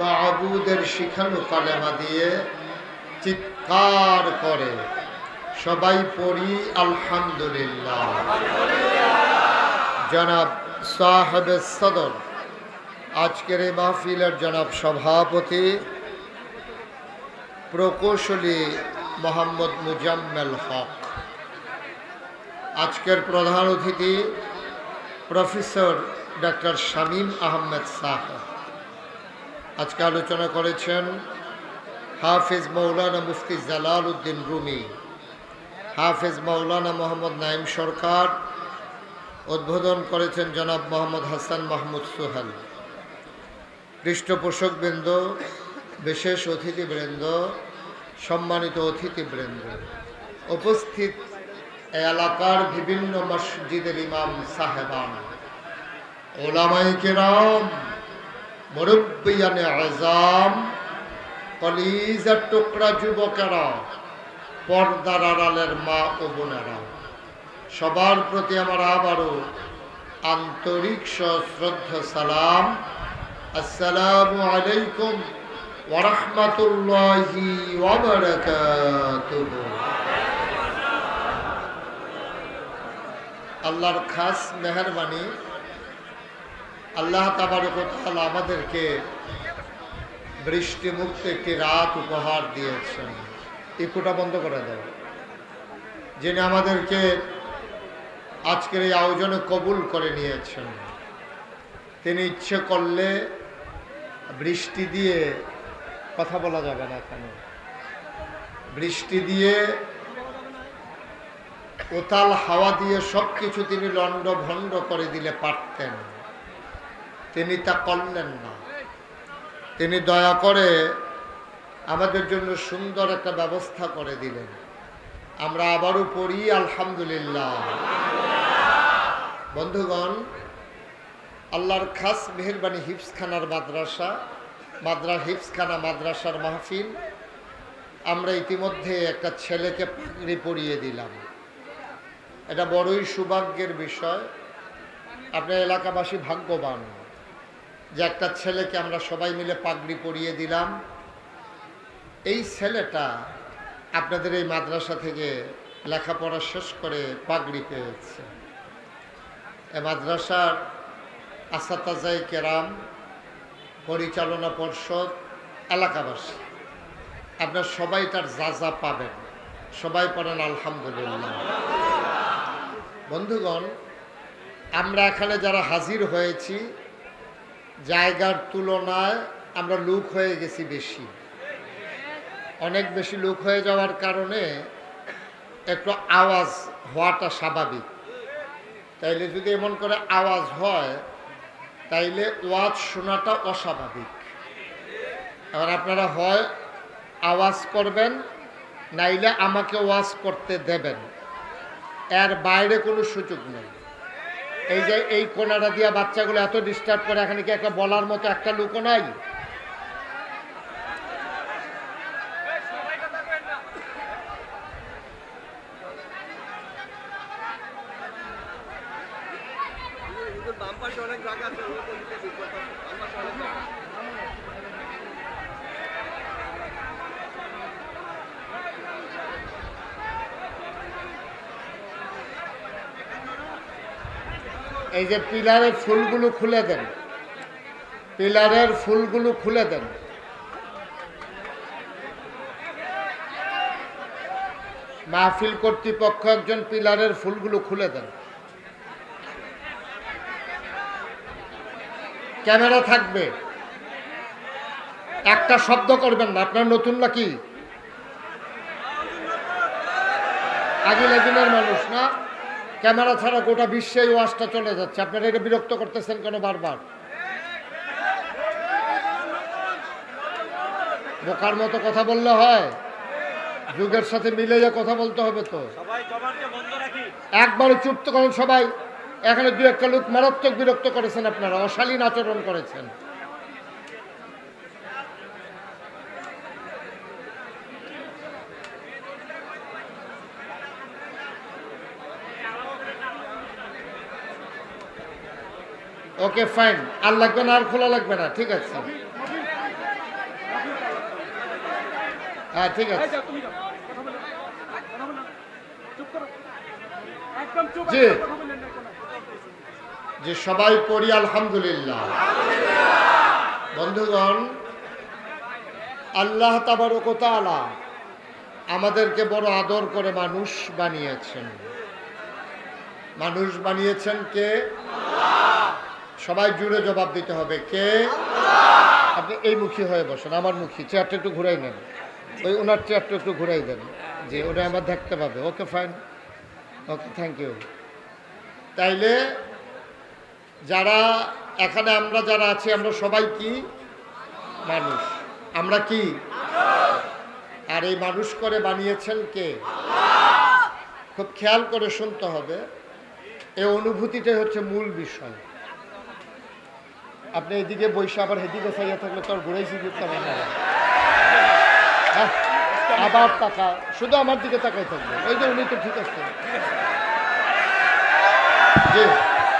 মাহবুদের শিখানো কালেমা দিয়ে চিৎকার করে। সবাই পড়ি, আলহামদুলিল্লাহ। জনাব সাহেব সদর, আজকের এই মাহফিলের জনাব সভাপতি প্রকৌশলী মোহাম্মদ মুজাম্মেল হক। আজকের প্রধান অতিথি প্রফেসর ডক্টর শামীম আহমেদ সাহেব। আজকে আলোচনা করেছেন হাফিজ মৌলানা মুফতি জালাল উদ্দিন রুমি। হাফিজ মৌলানা মোহাম্মদ নাইম সরকার উদ্বোধন করেছেন জনাব মোহাম্মদ হাসান মাহমুদ সোহেল। পৃষ্ঠপোষকবৃন্দ, বিশেষ অতিথিবৃন্দ, সম্মানিত অতিথিবৃন্দ, উপস্থিত এলাকার বিভিন্ন মসজিদের ইমাম সাহেবান ওলামাই কেরাম মা সবার প্রতি আমার আবারও আন্তরিক শ্রদ্ধা সালাম। আসসালামু আলাইকুম ওরহমতুল্লাহি আল্লাহর খাস মেহরবানি আল্লাহ তাবারকতাল আমাদেরকে বৃষ্টি মুক্ত একটি রাত উপহার দিয়েছেন। ইকুটা বন্ধ করে দেয় যিনি আমাদেরকে আজকের এই আয়োজনে কবুল করে নিয়েছেন, তিনি ইচ্ছে করলে বৃষ্টি দিয়ে কথা বলা যাবে না কেন? বৃষ্টি দিয়ে ওতাল হাওয়া দিয়ে সব কিছু তিনি লন্ড ভণ্ড করে দিলে পারতেন। তিনি তা করলেন না। তিনি দয়া করে আমাদের জন্য সুন্দর একটা ব্যবস্থা করে দিলেন। আমরা আবারও পড়ি, আলহামদুলিল্লাহ। বন্ধুগণ, আল্লাহর খাস মেহরবানি হিফসখানার মাদ্রাসা, মাদ্রা হিফসখানা মাদ্রাসার মাহফিল, আমরা ইতিমধ্যে একটা ছেলেকে পাগড়ি পরিয়ে দিলাম। এটা বড়ই সৌভাগ্যের বিষয়। আপনার এলাকাবাসী ভাগ্যবান। যে একটা ছেলেকে আমরা সবাই মিলে পাগড়ি পরিয়ে দিলাম। এই ছেলেটা আপনাদের এই মাদ্রাসা থেকে লেখাপড়া শেষ করে পাগড়ি পেয়েছে। এ মাদ্রাসার আসাতাজাই কেরাম, পরিচালনা পর্ষদ, এলাকাবাসী। আপনার সবাই তার যা যা পাবেন, সবাই পড়েন আলহামদুলিল্লাহ। বন্ধুগণ, আমরা এখানে যারা হাজির হয়েছি জায়গার তুলনায় আমরা লুক হয়ে গেছি বেশি। অনেক বেশি লুক হয়ে যাওয়ার কারণে একটু আওয়াজ হওয়াটা স্বাভাবিক। তাইলে যদি এমন করে আওয়াজ হয়, তাইলে ওয়াজ শোনাটা অস্বাভাবিক। এবার আপনারা হয়, আওয়াজ করবেন, নাইলে আমাকে ওয়াজ করতে দেবেন। এর বাইরে কোনো সুযোগ নেই। এই যে এই কোনাটা দিয়া বাচ্চাগুলো এত ডিস্টার্ব করে, এখানে কি একটা বলার মতো একটা লোকও নাই বাম পাশে অনেক জায়গা আছে ওই দিকে ঢুকবো তো। বাম পাশে অনেক জায়গা। এই যে পিলারের ফুলগুলো খুলে দেন। পিলারের ফুলগুলো খুলে দেন। মাহফিল কর্তৃপক্ষ একজন পিলারের ফুলগুলো খুলে দেন। ক্যামেরা থাকবে। একটা শব্দ করবেন না, আপনার নতুন নাকি? আগে লেদিনের মানুষ না? ক্যামেরা ছাড়া গোটা বিশ্বে এই ওয়াজটা চলে যাচ্ছে। আপনারা এটা বিরক্ত করতেছেন কেন বারবার? বোকার মতো কথা বললে হয়। যুগের সাথে মিলে যে কথা বলতে হবে তো। একবারে চুপ করেন সবাই। এখানে দু একটা লোক মারাত্মক বিরক্ত করেছেন আপনারা অশালীন আচরণ করেছেন। ওকে ফাইন আর লাগবে না, আর খোলা লাগবে না, ঠিক আছে। হ্যাঁ ঠিক আছে। জি। যে সবাই পড়ি, আলহামদুলিল্লাহ। বন্ধুগণ, আল্লাহ তাবারকতালা আমাদেরকে বড় আদর করে মানুষ বানিয়েছেন। মানুষ বানিয়েছেন কে? সবাই জুড়ে জবাব দিতে হবে, কে? আপনি এই মুখী হয়ে বসেন, আমার মুখী, চেয়ারটা একটু ঘুরাই নেন। ওই ওনার চেয়ারটা একটু ঘুরাই দেন। যে ওটা আমার দেখতে পাবে। Okay fine okay thank you তাইলে, যারা, এখানে আমরা যারা আছি, আমরা সবাই কি? মানুষ। আমরা কি? আর এই মানুষ করে বানিয়েছেন কে? খুব খেয়াল করে শুনতে হবে। এই অনুভূতিটাই হচ্ছে মূল বিষয়। আপনি এদিকে বৈশা আবার হেদিকে চাইয়া থাকলে ঘুরাইছি দিতে হবে? না হ্যাঁ, আবার তাকা। শুধু আমার দিকে তাকাই থাকবে। এই যে উনি তো ঠিক আছে।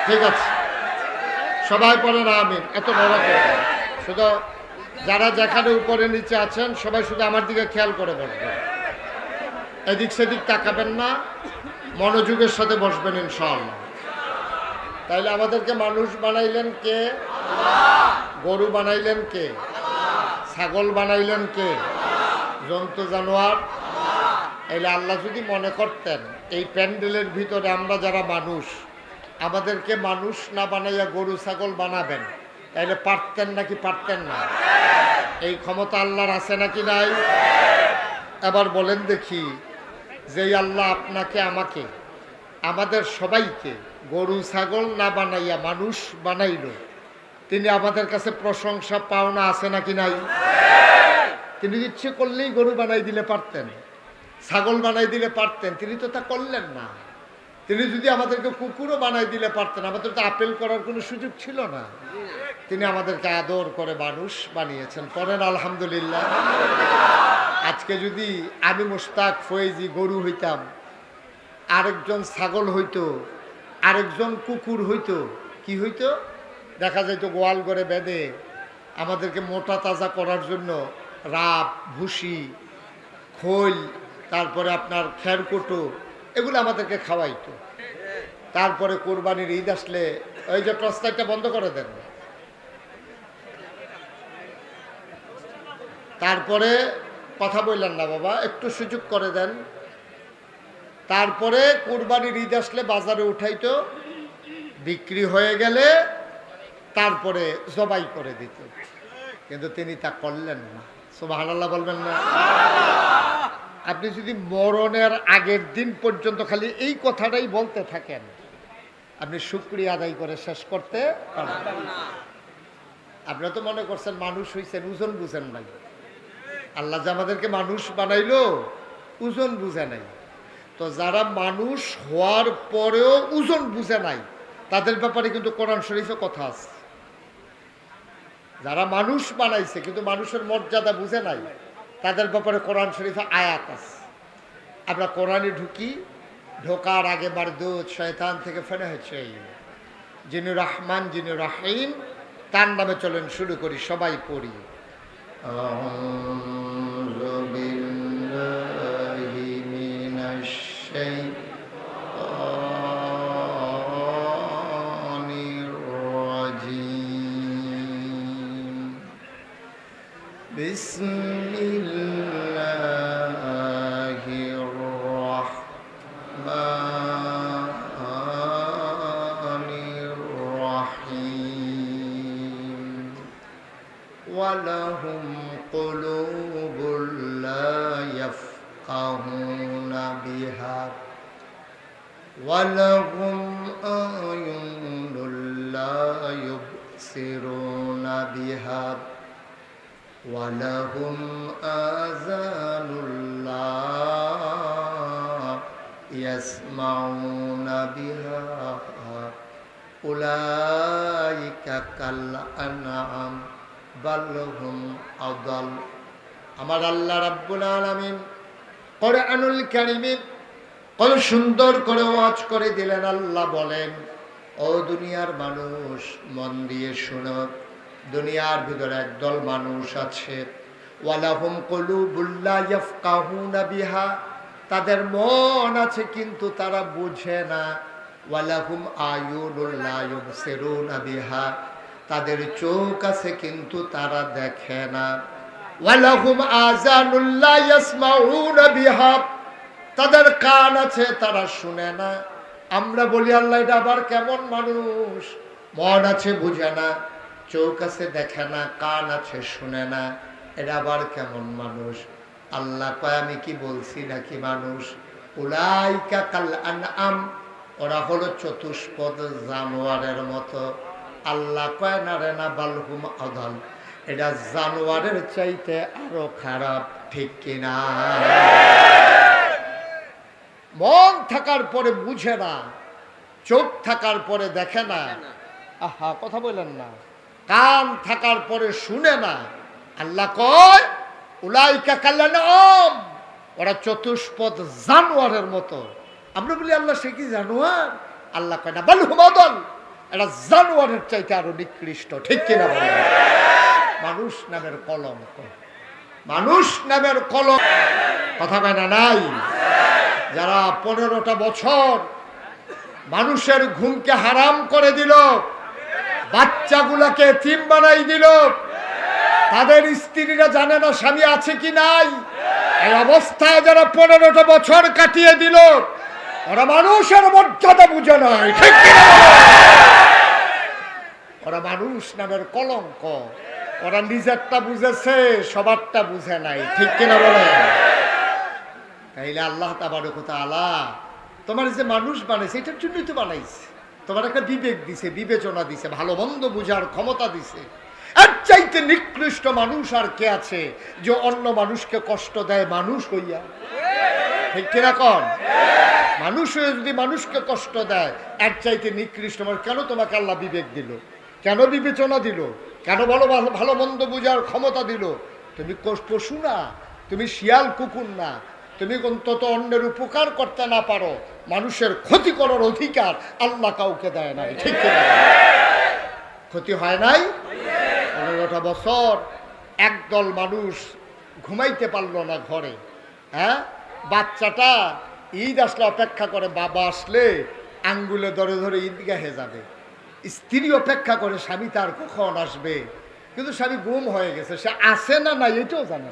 ঠিক আছে। সবাই পড়েন আমিন এত বড় করে শুধু যারা যেখানে উপরে নিচে আছেন সবাই শুধু আমার দিকে খেয়াল করে বসবেন। এদিক সেদিক তাকাবেন না মনোযোগের সাথে বসবেন ইনশাআল্লাহ। তাইলে আমাদেরকে মানুষ বানাইলেন কে? গরু বানাইলেন কে? ছাগল বানাইলেন কে? জন্তু, জানোয়ার? এলে আল্লাহ যদি মনে করতেন, এই প্যান্ডেলের ভিতরে আমরা যারা মানুষ, আমাদেরকে মানুষ না বানাইয়া গরু, ছাগল বানাবেন, তাইলে পারতেন নাকি পারতেন না? এই ক্ষমতা আল্লাহর আছে নাকি নাই? এবার বলেন দেখি যে এই আল্লাহ আপনাকে, আমাকে, আমাদের সবাইকে গরু, ছাগল না বানাইয়া মানুষ বানাইল তিনি আমাদের কাছে প্রশংসা, পাওনা আছে নাকি নাই? তিনি ইচ্ছে করলেই গরু বানাই দিলে পারতেন, ছাগল বানাই দিলে পারতেন, তিনি তো তা করলেন না। তিনি যদি আমাদেরকে কুকুরও বানাই দিলে পারতেন, আমাদের তো আপেল করার কোনো সুযোগ ছিল না। তিনি আমাদেরকে আদর করে মানুষ বানিয়েছেন। পরের আলহামদুলিল্লাহ, আজকে যদি আমি মুস্তাক ফয়েজি গরু হইতাম, আরেকজন ছাগল হইতো, আরেকজন কুকুর হইতো, কি হইতো? দেখা যাইতো গোয়াল করে বেঁধে আমাদেরকে মোটা তাজা করার জন্য রাপ ভুসি, খোল, তারপরে আপনার খেরকুটো, এগুলো আমাদেরকে খাওয়াইতো। তারপরে কোরবানির ঈদ আসলে ওই যে টর্চলাইটটা বন্ধ করে দেন। তারপরে কথা বললেন না বাবা, একটু সুযোগ করে দেন। তারপরে কোরবানির ঈদ আসলে বাজারে উঠাইতো, বিক্রি হয়ে গেলে তারপরে জবাই করে দিত। কিন্তু তিনি তা করলেন না। সুবহানাল্লাহ বলবেন না। আপনি যদি মরণের আগের দিন পর্যন্ত খালি এই কথাটাই বলতে থাকেন, আপনি শুক্রিয়া আদায় করে শেষ করতে পারবেন আপনারা তো মনে করছেন মানুষ হইছেন ওজন বুঝেন নাই। আল্লাহ যে আমাদেরকে মানুষ বানাইলো ওজন বুঝে নাই। তো যারা মানুষ হওয়ার পরেও ওজন বুঝে নাই, তাদের ব্যাপারে কিন্তু কোরআন শরীফে কথা আছে। যারা মানুষ বানাইছে, কিন্তু মানুষের মর্যাদা বুঝে নাই, তাদের ব্যাপারে কোরআন শরীফে আয়াত আছে। আমরা কোরআনে ঢুকি, ঢোকার আগে মারদুদ শয়তান থেকে ফেলে হয়েছে। যিনি রহমান, যিনি রাহিম, তার নামে চলেন, শুরু করি, সবাই পড়ি। بسم الله الرحمن الرحيم ولهم قلوب لا يفقهون بها ولهم أعين لا يبصرون بها ولهم آذان لا يسمعون بها أولئك كالأنعام بل هم أضل আমার আল্লাহ রাব্বুল আলামিন কোরআনুল কারিমে কত সুন্দর করে ওয়াজ করে দিলেন আল্লাহ বলেন ও দুনিয়ার মানুষ মন দিয়ে শুনো দুনিয়ার ভিতরে একদল মানুষ আছে। ইয়াফকাহুনা বিহা। তাদের মন আছে কিন্তু তারা বুঝে না। বিহা। তাদের চোখ আছে কিন্তু তারা দেখে না। আজানুল্লা তাদের কান আছে তারা শুনে না। আমরা বলি, আল্লাহ এটা আবার কেমন মানুষ? মন আছে বুঝে না। চোখ আছে দেখে না, কান আছে শুনে না এটা আবার কেমন মানুষ? আল্লাহ কয়, আমি কি বলছি নাকি মানুষ? উলাইকা কাল আম ওরা হলো চতুষ্পদ জানোয়ারের মতো। আল্লাহ কয়, না রে, না বালহুম আদাল। এটা জানোয়ারের চাইতে আরও খারাপ, ঠিক কিনা মন থাকার পরে বুঝে না, চোখ থাকার পরে দেখে না। আহা, কথা বললেন না। কান থাকার পরে শুনে না, আল্লাহ কয়, উলাইকা কাল্লান ওরা চতুষ্পদ জানোয়ারের মতো। আমরা বলি, আল্লাহ সে কি জানোয়ার? আল্লাহ কয় না, বল হুমাদল এটা জানোয়ারের চাইতে আরও নিকৃষ্ট, ঠিক কিনা মানুষ নামের কলঙ্ক মানুষ নামের কলম। কথা কয় না, নাই? যারা পনেরোটা বছর মানুষের ঘুমকে হারাম করে দিল বাচ্চাগুলাকে থিম বানাই দিল। তাদের স্ত্রীরা জানে না স্বামী আছে কি নাই। এই অবস্থায় যারা পনেরোটা বছর কাটিয়ে দিল, ওরা মানুষের মর্যাদা বুঝে নয় ঠিক ওরা মানুষ নামের কলঙ্ক। ওরা নিজেরটা বুঝেছে, সবারটা বুঝে নাই, ঠিক কিনা বলে? তাইলে আল্লাহ তাবারকতা আলা তোমার যে মানুষ বানাইছে, এটার জন্যই তো বানাইছে। তোমার একটা বিবেক দিছে, বিবেচনা দিছে, ভালো মন্দ বুঝার ক্ষমতা দিছে। আর চাইতে নিকৃষ্ট মানুষ আর কে আছে যে অন্য মানুষকে কষ্ট দেয় মানুষ হইয়া? ঠিক কন মানুষ হয়ে যদি মানুষকে কষ্ট দেয় এক চাইতে নিকৃষ্ট মানুষ। কেন তোমাকে আল্লাহ বিবেক দিল? কেন বিবেচনা দিল? কেন ভালো ভালো মন্দ বোঝার ক্ষমতা দিল? তুমি পশু না, তুমি শিয়াল কুকুর না তুমি অন্তত অন্যের উপকার করতে না পারো, মানুষের ক্ষতি করার অধিকার আল্লাহ কাউকে দেয় নাই, ঠিক ক্ষতি হয় নাই? পনেরোটা বছর একদল মানুষ ঘুমাইতে পারল না ঘরে হ্যাঁ? বাচ্চাটা ঈদ আসলে অপেক্ষা করে, বাবা আসলে আঙ্গুলে ধরে ধরে ঈদগাহে যাবে। স্ত্রী অপেক্ষা করে, স্বামী তার কখন আসবে? কিন্তু স্বামী গুম হয়ে গেছে, সে আসে না না এটাও জানে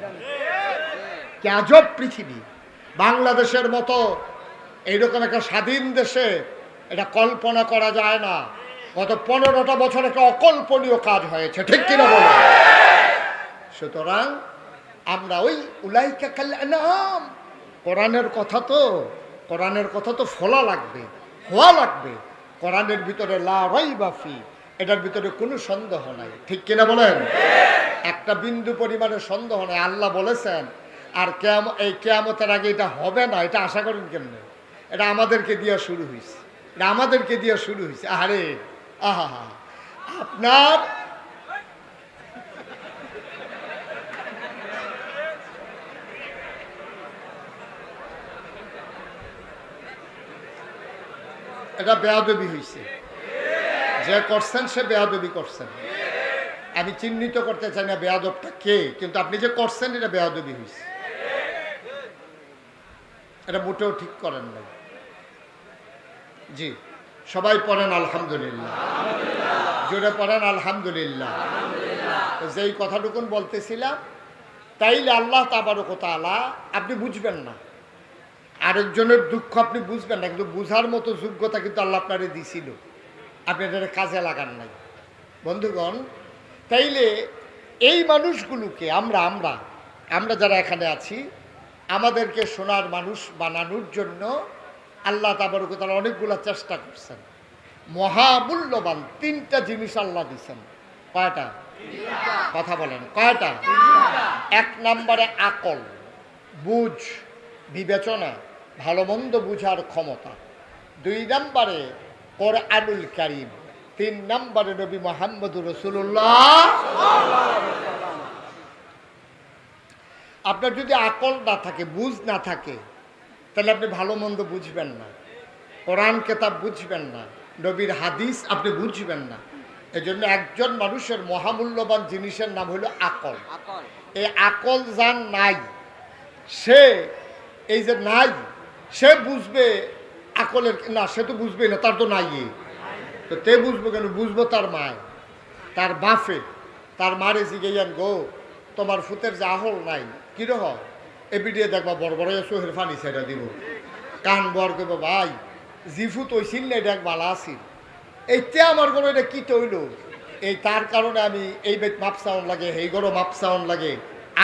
কি আজব পৃথিবী। বাংলাদেশের মতো এইরকম একটা স্বাধীন দেশে এটা কল্পনা করা যায় না। গত পনেরোটা বছর একটা অকল্পনীয় কাজ হয়েছে, ঠিক কিনা বলো? সুতরাং আমরা ওই উলাইকা কাল্লাম কোরআনের কথা তো, কোরআনের কথা তো ফলা লাগবে, হওয়া লাগবে। কোরআনের ভিতরে লারাই বাফি এটার ভিতরে কোনো সন্দেহ নাই, ঠিক কিনা বলেন? একটা বিন্দু পরিমাণে সন্দেহ নাই, আল্লাহ বলেছেন আর কেয়াম, এই কেয়ামতের আগে এটা হবে না, এটা আশা করেন কেমনে? এটা আমাদেরকে দিয়ে শুরু হয়েছে এটা আমাদেরকে দিয়ে শুরু হয়েছে আরে আহা আপনার এটা বেয়াদবি হয়েছে যে করছেন, সে বেয়াদবি করছেন। আমি চিহ্নিত করতে চাই না বেয়াদবটা কে, কিন্তু আপনি যে করছেন, এটা বেয়াদবি হয়েছে এটা মোটেও ঠিক করেন নাই। জি, সবাই পড়েন আলহামদুলিল্লাহ। জোরে পড়েন আলহামদুলিল্লাহ। যেই কথাটুকুন বলতেছিলাম, তাইলে আল্লাহ তাবারক তাআলা আপনি বুঝবেন না। আরেকজনের দুঃখ আপনি বুঝবেন না, কিন্তু বুঝার মতো যোগ্যতা কিন্তু আল্লাহ আপনারে দিছিল। আপনি এটা কাজে লাগান নাই। বন্ধুগণ, তাইলে এই মানুষগুলোকে আমরা আমরা আমরা যারা এখানে আছি আমাদেরকে সোনার মানুষ বানানোর জন্য আল্লাহ তাবারকতালা অনেকগুলো চেষ্টা করছেন। মহামূল্যবান তিনটা জিনিস আল্লাহ দিছেন। কয়টা? কথা বলেন, কয়টা? এক নম্বরে আকল, বুঝ, বিবেচনা ভালো মন্দ বুঝার ক্ষমতা। দুই নম্বরে কোরআনুল কারিম, তিন নম্বরে নবী মোহাম্মদ রসুল্লাহ আপনার যদি আকল না থাকে বুঝ না থাকে তাহলে আপনি ভালো মন্দ বুঝবেন না। কোরআন কেতাব বুঝবেন না নবীর হাদিস আপনি বুঝবেন না। এজন্য একজন মানুষের মহামূল্যবান জিনিসের নাম হলো আকল। এই আকল যার নাই সে এই যে নাই সে বুঝবে আকলের না সে তো বুঝবে না তার তো নাই তো তে বুঝব কেন? বুঝব তার মায়। তার বাফে তার মারে জিগাইয়ান গো তোমার ফুতের যে আহল নাই কিরহ এবিডিয়ে দেখবা, বড় বড় সোহের ফানি সেটা দিব। কান বর করব ভাই জিফু তৈছিল না এটা বালা আছিল। এইতে আমার কোনো এটা কি তৈল এই তার কারণে আমি এই বেত মাপসাউন লাগে এই গরো মাপসাউন লাগে।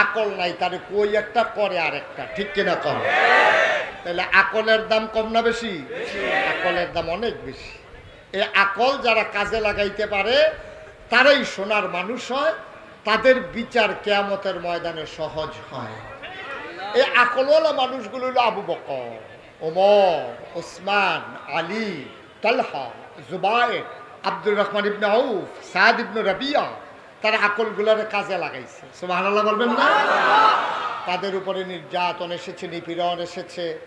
আকল নাই তারে কই একটা করে আর একটা। ঠিক কিনা কম? তাহলে আকলের দাম কম না বেশি? আকলের দাম অনেক বেশি। এই আকল যারা কাজে লাগাইতে পারে, তারাই সোনার মানুষ হয়। তাদের বিচার কেয়ামতের ময়দানে সহজ হয়। এই আকলওয়ালা মানুষগুলো হলো আবু বকর, ওমর, ওসমান, আলী, তালহা, জুবায়ের, আব্দুর রহমান ইবনে আউফ, সাদ ইবনে রবিয়া, তারা আকলগুলোরে কাজে লাগাইছে। সুবহানাল্লাহ বলবেন না? তাদের উপরে নির্যাতন এসেছে, নিপীড়ন এসেছে।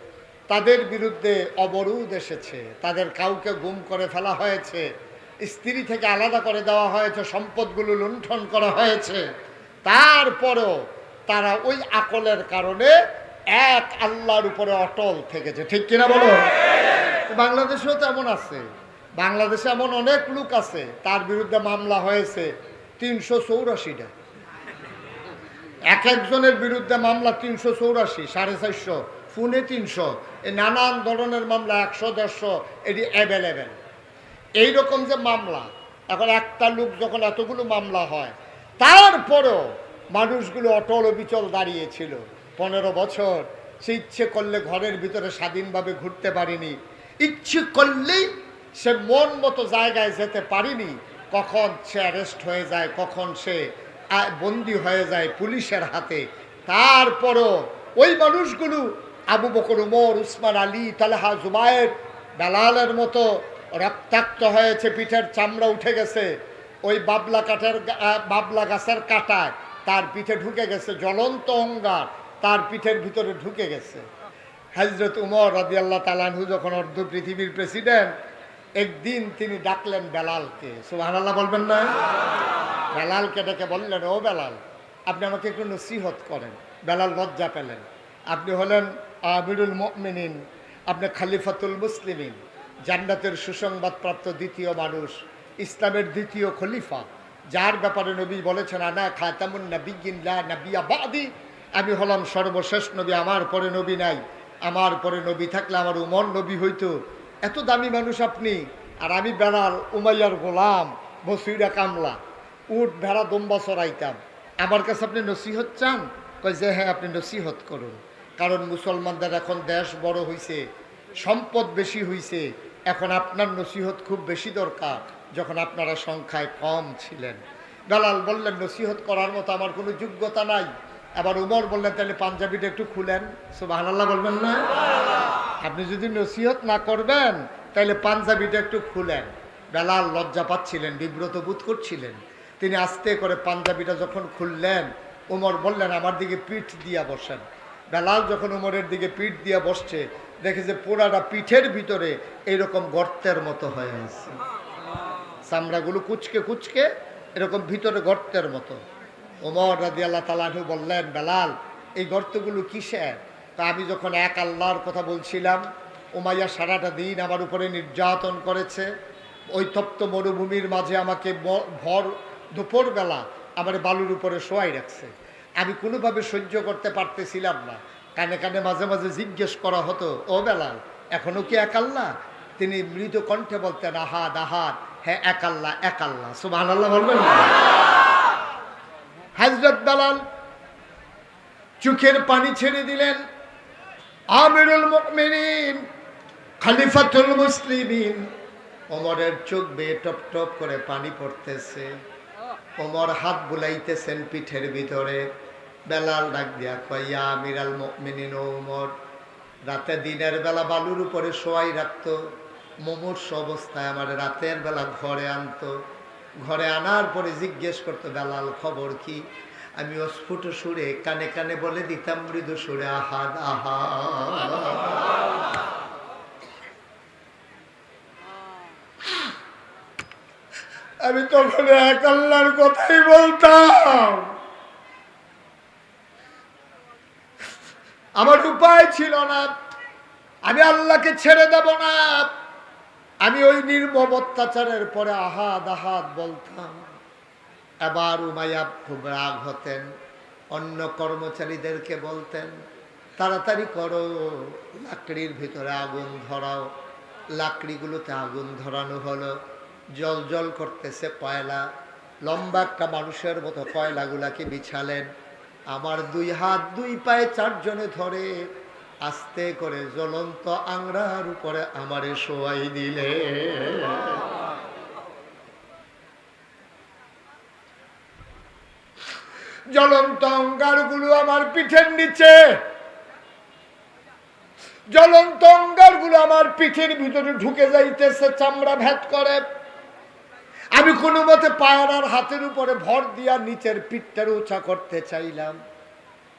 তাদের বিরুদ্ধে অবরোধ এসেছে। তাদের কাউকে গুম করে ফেলা হয়েছে। স্ত্রী থেকে আলাদা করে দেওয়া হয়েছে, সম্পদগুলো লুণ্ঠন করা হয়েছে। তারপরেও তারা ওই আকলের কারণে এক আল্লাহর উপরে অটল থেকেছে। ঠিক কিনা বলো? বাংলাদেশেও তো এমন আছে। বাংলাদেশে এমন অনেক লোক আছে, তার বিরুদ্ধে মামলা হয়েছে তিনশো চৌরাশিটা। এক একজনের বিরুদ্ধে মামলা তিনশো চৌরাশি, সাড়ে চারশো, ফোনে তিনশো। নানান ধরনের মামলা, একশো, দেড়শো, এটি অ্যাভেলেবেল এইরকম যে মামলা, এখন একটা লোক যখন এতগুলো মামলা হয়, তারপরেও মানুষগুলো অটল অবিচল দাঁড়িয়েছিল। পনেরো বছর, সে ইচ্ছে করলে ঘরের ভিতরে স্বাধীনভাবে ঘুরতে পারিনি। ইচ্ছে করলেই সে মন মতো জায়গায় যেতে পারিনি। কখন সে অ্যারেস্ট হয়ে যায়, কখন সে বন্দি হয়ে যায় পুলিশের হাতে। তারপরও ওই মানুষগুলো, আবু বকর, উমর, উসমান, আলী, তালহা, জুবায়ের, বেলালের মতো রক্তাক্ত হয়েছে, পিঠের চামড়া উঠে গেছে। ওই বাবলা কাঠের বাবলা গাছের কাটায় তার পিঠে ঢুকে গেছে জ্বলন্ত অঙ্গার, তার পিঠের ভিতরে ঢুকে গেছে। হজরত উমর রাজি আল্লাহ তালানহু যখন অর্ধ পৃথিবীর প্রেসিডেন্ট, একদিন তিনি ডাকলেন বেলালকে। সুবহানাল্লাহ বলবেন না? বেলালকে ডেকে বললেন, ও বেলাল, আপনি আমাকে একটু নসিহত করেন। বেলাল লজ্জা পেলেন। আপনি হলেন আমিরুল মিনিন আপনি খালিফাতুল মুসলিমিন। জান্নাতের সুসংবাদপ্রাপ্ত দ্বিতীয় মানুষ, ইসলামের দ্বিতীয় খলিফা। যার ব্যাপারে নবী বলেছেন, আনা খাতামুন নবিগিন লা নবিয়া বাদি। আমি হলাম সর্বশেষ নবী, আমার পরে নবী নাই। আমার পরে নবী থাকলে আমার উমর নবী হইতো। এত দামি মানুষ আপনি। আর আমি বেড়াল, উমাইয়ার গোলাম বসুইরা কামলা। উট, ভেড়া, দম্বা চড়াইতাম। আমার কাছে আপনি নসিহত চান? কয়, যে হ্যাঁ আপনি নসিহত করুন। কারণ মুসলমানদের এখন দেশ বড় হইছে, সম্পদ বেশি হইছে। এখন আপনার নসিহত খুব বেশি দরকার, যখন আপনারা সংখ্যায় কম ছিলেন। দালাল বললেন, নসিহত করার মতো আমার কোনো যোগ্যতা নাই। আবার উমর বললেন, তাহলে পাঞ্জাবিটা একটু খুলেন। সুবহানাল্লাহ বলবেন না? আপনি যদি নসিহত না করবেন, তাহলে পাঞ্জাবিটা একটু খুলেন। বেলাল লজ্জা পাচ্ছিলেন, বিব্রত বোধ করছিলেন। তিনি আস্তে করে পাঞ্জাবিটা যখন খুললেন, উমর বললেন, আমার দিকে পিঠ দিয়া বসেন। বেলাল যখন উমরের দিকে পিঠ দিয়া বসছে দেখে যে পোড়াটা পিঠের ভিতরে এরকম গর্তের মতো হয়ে আছে। চামড়াগুলো কুচকে কুচকে এরকম ভিতরে গর্তের মতো। ওমর রাজি আল্লাহ তালাহু বললেন, বেলাল, এই গর্তগুলো কিসের? তা আমি যখন এক আল্লাহর কথা বলছিলাম ওমাইয়া সারাটা দিন আমার উপরে নির্যাতন করেছে। ওই তপ্ত মরুভূমির মাঝে আমাকে ভর দুপুরবেলা আমার বালুর উপরে শোয়াই রাখছে। আমি কোনোভাবে সহ্য করতে পারতেছিলাম না। কানে কানে মাঝে মাঝে জিজ্ঞেস করা হতো, ও বেলাল, এখনও কি এক আল্লাহ? তিনি মৃদু কণ্ঠে বলতেন, আহাদ আহাদ হ্যাঁ এক আল্লাহ এক আল্লাহ সুবাহ আল্লাহ বলবেন? হজরত বেলাল চোখের পানি ছেড়ে দিলেন, আমিরুল মুমিনিন, খলিফাতুল মুসলিমিন। ওমরের চোখ বেয়ে টপ টপ করে পানি পড়তেছে, ওমর হাত বুলাইতেছেন পিঠের ভিতরে। বেলাল ডাক দিয়া কয়া আমিরাল মুমিনিন ও ওমর রাতে দিনের বেলা বালুর উপরে শোয়াই রাখতো। মুমূর্ষ অবস্থায় আমার রাতের বেলা ঘরে আনতো। ঘরে আনার পরে জিজ্ঞেস করতো, বেলাল, খবর কি? আমি অস্ফুট সুরে কানে কানে বলে দিতাম, মৃদু সুরে, আহাদ আহা আমি তখন এক আল্লাহর কথাই বলতাম। আমার উপায় ছিল না। আমি আল্লাহকে ছেড়ে দেব না। আমি ওই নির্মম অত্যাচারের পরে আহাদ আহাদ বলতাম, এবার উমাইয়া খুব রাগ হতেন, অন্য কর্মচারীদেরকে বলতেন, তাড়াতাড়ি করো, লাকড়ির ভিতরে আগুন ধরাও। লাকড়িগুলোতে আগুন ধরানো হলো। জল জল করতেছে কয়লা। লম্বা একটা মানুষের মতো কয়লাগুলাকে বিছালেন। আমার দুই হাত, দুই পায়ে চারজনে ধরে আস্তে করে জ্বলন্ত আংরার উপরে আমারে শোয়াই দিলে। জ্বলন্ত অঙ্গারগুলো আমার পিঠের নিচে। জ্বলন্ত অঙ্গারগুলো আমার পিঠের ভিতরে ঢুকে যাইতেছে, চামড়া ভেদ করে। আমি কোনো মতে পায়রার হাতের উপরে ভর দিয়া নিচের পিঠটার উঁচা করতে চাইলাম।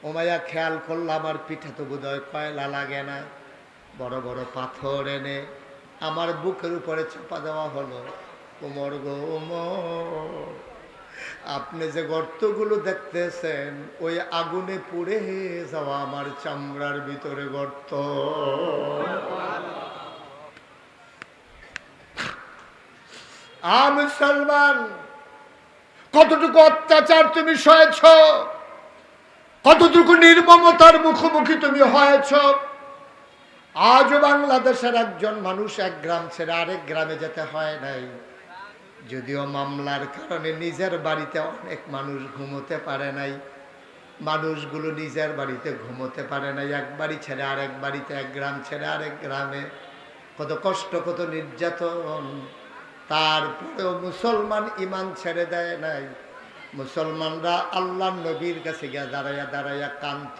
ওমায়া খেয়াল করলাম আমার পিঠে তো বোধহয় কয়লা লাগে না। বড় বড় পাথর এনে আমার বুকের উপরে চাপা দেওয়া হলো। উমর গো আপনি যে গর্তগুলো দেখতেছেন, ওই আগুনে পুড়ে যাওয়া আমার চামড়ার ভিতরে গর্ত। আ মুসলমান, কতটুকু অত্যাচার তুমি সয়েছ? কতটুকু নির্মমতার মুখোমুখি তুমি হয়েছ? আজও বাংলাদেশের একজন মানুষ এক গ্রাম ছেড়ে আরেক গ্রামে যেতে হয় নাই। যদিও মামলার কারণে নিজের বাড়িতে অনেক মানুষ ঘুমোতে পারে নাই। মানুষগুলো নিজের বাড়িতে ঘুমোতে পারে নাই। এক বাড়ি ছেড়ে আরেক বাড়িতে, এক গ্রাম ছেড়ে আরেক গ্রামে। কত কষ্ট, কত নির্যাতন। তারপরেও মুসলমান ইমান ছেড়ে দেয় নাই। মুসলমানরা আল্লাহ নবীর কাছে গিয়ে দাঁড়াইয়া দাঁড়াইয়া কান্ত